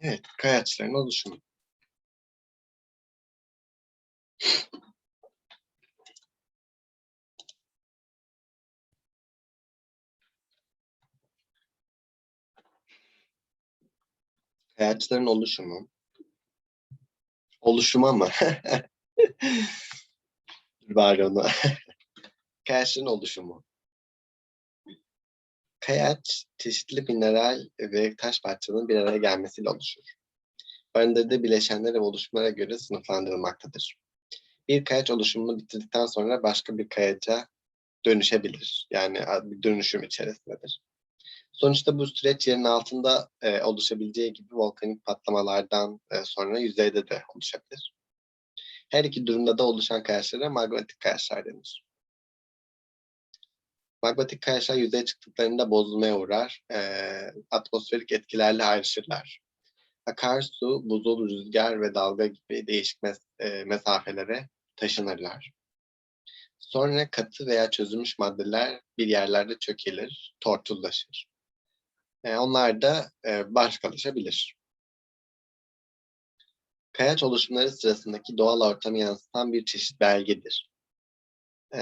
Evet, kayaçların oluşumu. Kayaçların oluşumu. Oluşumu ama. Bari onu. Kayaçların oluşumu. Kayaç, çeşitli mineral ve taş parçalarının bir araya gelmesiyle oluşur. Barındırdığı bileşenler ve oluşumlara göre sınıflandırılmaktadır. Bir kayaç oluşumunu bitirdikten sonra başka bir kayaca dönüşebilir. Yani bir dönüşüm içerisindedir. Sonuçta bu süreç yerin altında e, oluşabileceği gibi volkanik patlamalardan e, sonra yüzeyde de oluşabilir. Her iki durumda da oluşan kayaçlara magmatik kayaçlar denir. Magmatik kayaçlar yüzeye çıktıklarında bozulmaya uğrar, e, atmosferik etkilerle ayrışırlar. Akarsu, buzul, rüzgar ve dalga gibi değişik mes e, mesafelere taşınırlar. Sonra katı veya çözülmüş maddeler bir yerlerde çökelir, tortullaşır. E, onlar da e, başkalaşabilir. Kayaç oluşumları sırasındaki doğal ortamı yansıtan bir çeşit belgedir. E,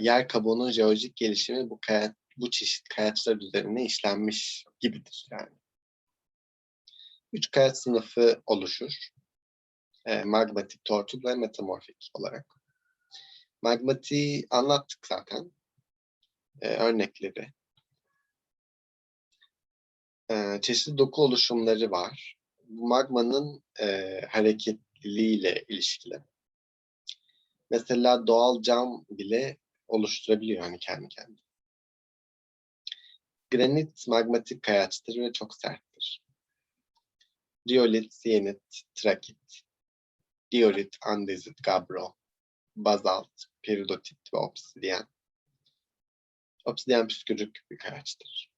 yer kabuğunun jeolojik gelişimi bu, kaya, bu çeşit kayaçlar üzerine işlenmiş gibidir yani. Üç kayaç sınıfı oluşur. E, magmatik, tortul ve metamorfik olarak. Magmatiği anlattık zaten. Örnekleri. E, çeşitli doku oluşumları var. Bu magmanın e, hareketliliğiyle ilişkili. Mesela doğal cam bile oluşturabiliyor yani kendi kendine. Granit magmatik kayaçtır ve çok serttir. Diolit, siyenit, trakit, diorit, andezit, gabbro, bazalt, peridotit ve obsidyen. Obsidyen püskürük bir kayaçtır.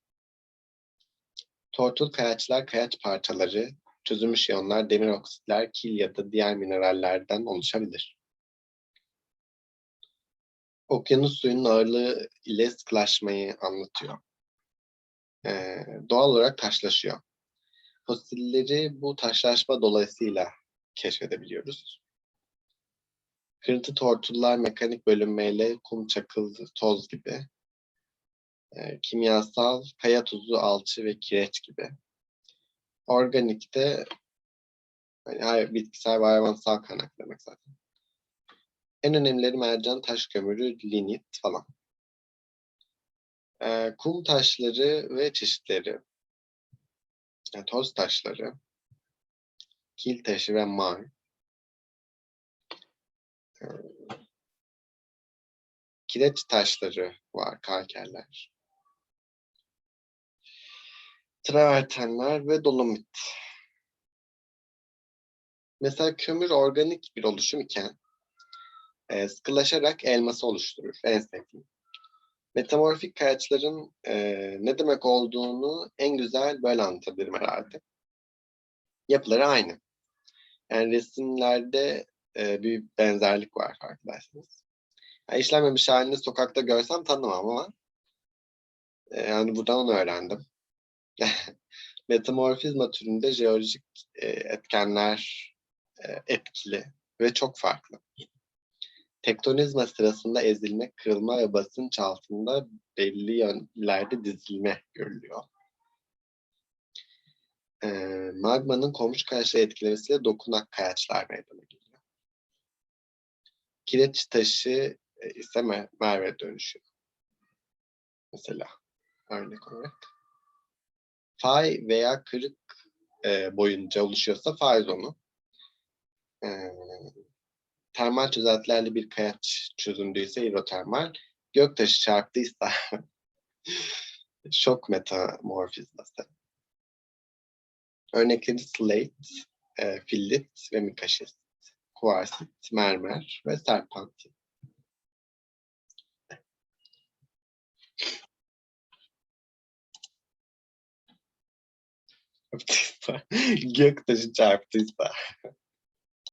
Tortul kayaçlar kayaç parçaları, çözülmüş iyonlar, demir oksitler, kil ya da diğer minerallerden oluşabilir. Okyanus suyunun ağırlığı ile sıkılaşmayı anlatıyor. Ee, doğal olarak taşlaşıyor. Fosilleri bu taşlaşma dolayısıyla keşfedebiliyoruz. Kırıntı tortullar mekanik bölünmeyle kum, çakıl, toz gibi. E, kimyasal kaya tuzu, alçı ve kireç gibi. Organikte yani bitkisel ve hayvansal kaynak demek zaten. En önemlileri mercan, taş kömürü, linit falan. E, kum taşları ve çeşitleri. Yani toz taşları, kil taşı ve mar. E, kireç taşları var, kalkerler. Travertenler ve dolomit. Mesela kömür organik bir oluşum iken e, sıkılaşarak elması oluşturur. En sevdiğim. Metamorfik kayaçların e, ne demek olduğunu en güzel böyle anlatabilirim herhalde. Yapıları aynı. Yani resimlerde e, bir benzerlik var farkındaysanız. Yani işlenmemiş halini sokakta görsem tanımam ama e, yani buradan onu öğrendim. Metamorfizma türünde jeolojik e, etkenler e, etkili ve çok farklı. Tektonizma sırasında ezilme, kırılma ve basınç altında belli yönlerde dizilme görülüyor. E, magmanın komşu kayaçları etkilemesiyle dokunak kayaçlar meydana geliyor. Kireç taşı e, ise mer merve dönüşüyor. Mesela örnek olarak. Fay veya kırık e, boyunca oluşuyorsa fay zonu. E, termal çözeltilerle bir kayaç çözündüyse hidrotermal. Göktaşı çarptıysa şok metamorfizması. Örnekleri slate, e, fillit ve mikaşist, kuarsit, mermer ve serpantin. типа, гек то ждяк, типа.